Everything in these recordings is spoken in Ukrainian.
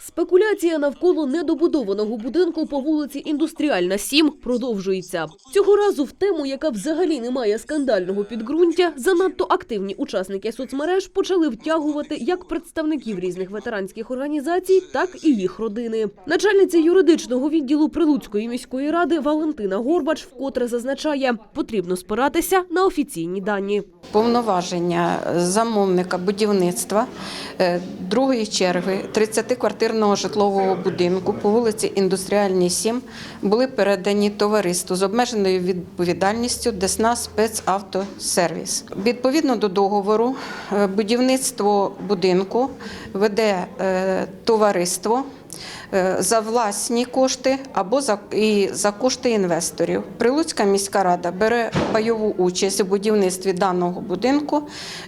Спекуляція навколо недобудованого будинку по вулиці Індустріальна 7 продовжується. Цього разу в тему, яка взагалі не має скандального підґрунтя, занадто активні учасники соцмереж почали втягувати як представників різних ветеранських організацій, так і їх родини. Начальниця юридичного відділу Прилуцької міської ради Валентина Горбач вкотре зазначає, потрібно спиратися на офіційні дані. Повноваження замовника будівництва е, другої черги 30-квартирного житлового будинку по вулиці Індустріальній 7 були передані товариству з обмеженою відповідальністю Десна спецавтосервіс. Відповідно до договору, е, будівництво будинку веде е, товариство за власні кошти або за, і за кошти інвесторів. Прилуцька міська рада бере пайову участь у будівництві даного будинку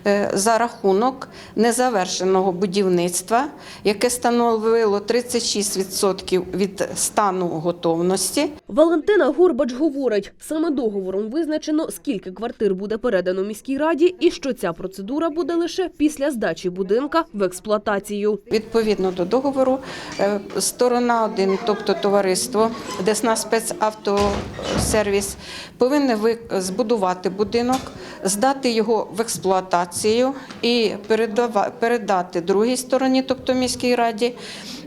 е, за рахунок незавершеного будівництва, яке становило 36% від стану готовності. Валентина Горбач говорить, саме договором визначено, скільки квартир буде передано міській раді, і що ця процедура буде лише після здачі будинка в експлуатацію. Відповідно до договору, е, сторона один, тобто товариство Десна спецавтосервіс, повинне ви- збудувати будинок, здати його в експлуатацію і передати другій стороні, тобто міській раді,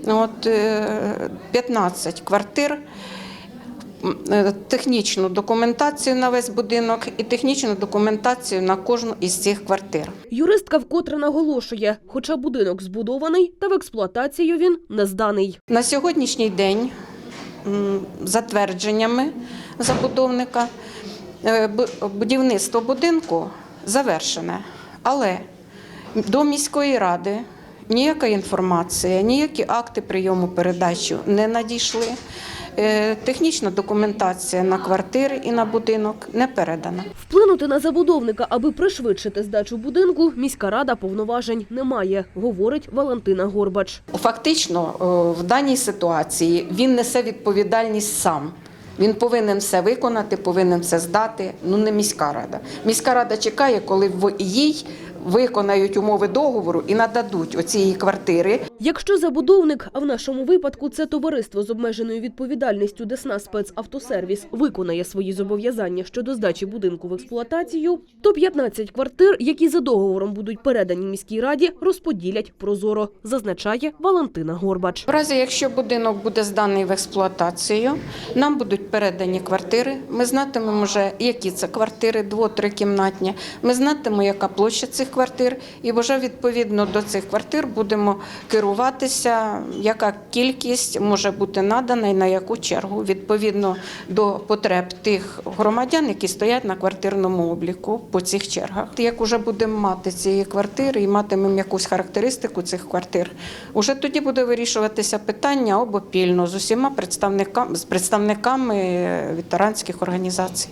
от, е, 15 квартир. Е, Технічну документацію на весь будинок і технічну документацію на кожну із цих квартир. Юристка вкотре наголошує, хоча будинок збудований, та в експлуатацію він не зданий. На сьогоднішній день затвердженнями забудовника е, будівництво будинку завершене, але до міської ради ніяка інформація, ніякі акти прийому передачі не надійшли. Е, Технічна документація на квартири і на будинок не передана. Вплинути на забудовника, аби пришвидшити здачу будинку, міська рада повноважень не має, говорить Валентина Горбач. Фактично, в даній ситуації він несе відповідальність сам. Він повинен все виконати, повинен все здати. Ну не міська рада. Міська рада чекає, коли їй виконають умови договору і нададуть оці квартири. Якщо забудовник, а в нашому випадку це товариство з обмеженою відповідальністю Десна спецавтосервіс, виконає свої зобов'язання щодо здачі будинку в експлуатацію, то 15 квартир, які за договором будуть передані міській раді, розподілять прозоро, зазначає Валентина Горбач. В разі, якщо будинок буде зданий в експлуатацію, нам будуть передані квартири. Ми знатимемо вже, які це квартири, дво-три кімнатні. Ми знатимемо, яка площа цих квартир, і вже відповідно до цих квартир будемо керуватися, яка кількість може бути надана і на яку чергу, відповідно до потреб тих громадян, які стоять на квартирному обліку по цих чергах. Як вже будемо мати ці квартири і матимемо якусь характеристику цих квартир, уже тоді буде вирішуватися питання обопільно з усіма представниками з представниками ветеранських організацій.